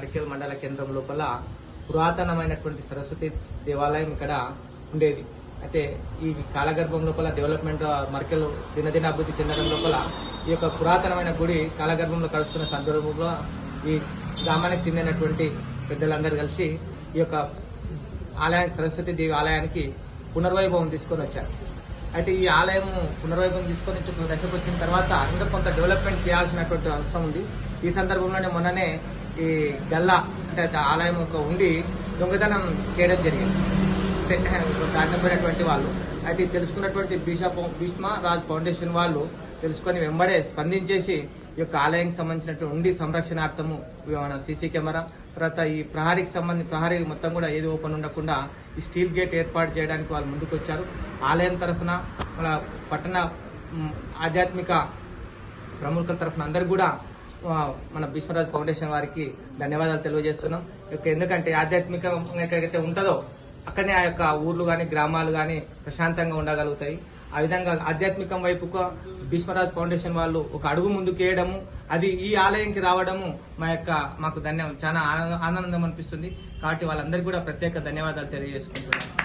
మడికేల్ మండల కేంద్రం లోపల పురాతనమైనటువంటి సరస్వతి దేవాలయం ఇక్కడ ఉండేది. అయితే ఈ కాలగర్భం లోపల డెవలప్మెంట్ మరికెల్ దినదిన అభివృద్ధి చెందడం లోపల ఈ యొక్క పురాతనమైన గుడి కాలగర్భంలో కలుస్తున్న సందర్భంలో ఈ గ్రామానికి చెందినటువంటి పెద్దలందరూ కలిసి ఈ యొక్క ఆలయానికి సరస్వతి దేవి ఆలయానికి పునర్వైభవం తీసుకొని వచ్చారు. అయితే ఈ ఆలయం పునర్వైభవం తీసుకొని వచ్చి దశకు వచ్చిన తర్వాత ఇంకా కొంత డెవలప్మెంట్ చేయాల్సినటువంటి అవసరం ఉంది. ఈ సందర్భంలోనే మొన్ననే ఈ గల్లా అంటే ఆలయం ఒక ఉండి దొంగతనం చేయడం జరిగింది. దాటిపోయినటువంటి వాళ్ళు. అయితే తెలుసుకున్నటువంటి భీషా భీష్మ రాజ్ ఫౌండేషన్ వాళ్ళు తెలుసుకొని వెంబడే స్పందించేసి ఈ యొక్క ఆలయానికి సంబంధించినటువంటి ఉండి సంరక్షణార్థము మన సీసీ కెమెరా తర్వాత ఈ ప్రహారీకి సంబంధించి ప్రహారీ మొత్తం కూడా ఏది ఓపెన్ ఉండకుండా ఈ స్టీల్ గేట్ ఏర్పాటు చేయడానికి వాళ్ళు ముందుకు వచ్చారు ఆలయం తరఫున మన పట్టణ ఆధ్యాత్మిక ప్రముఖుల తరఫున అందరు కూడా మన భీష్మరాజ్ ఫౌండేషన్ వారికి ధన్యవాదాలు తెలియజేస్తున్నాం. ఎందుకంటే ఆధ్యాత్మికంగా ఎక్కడైతే ఉంటుందో అక్కడనే ఆ యొక్క ఊర్లు కానీ గ్రామాలు కానీ ప్రశాంతంగా ఉండగలుగుతాయి. ఆ విధంగా ఆధ్యాత్మికం వైపుగా భీష్మరాజ్ ఫౌండేషన్ వాళ్ళు ఒక అడుగు ముందుకు వేయడము అది ఈ ఆలయంకి రావడము మా యొక్క మాకు ధన్యం చాలా ఆనందం ఆనందం అనిపిస్తుంది. కాబట్టి వాళ్ళందరికీ కూడా ప్రత్యేక ధన్యవాదాలు తెలియజేసుకుంటున్నాను.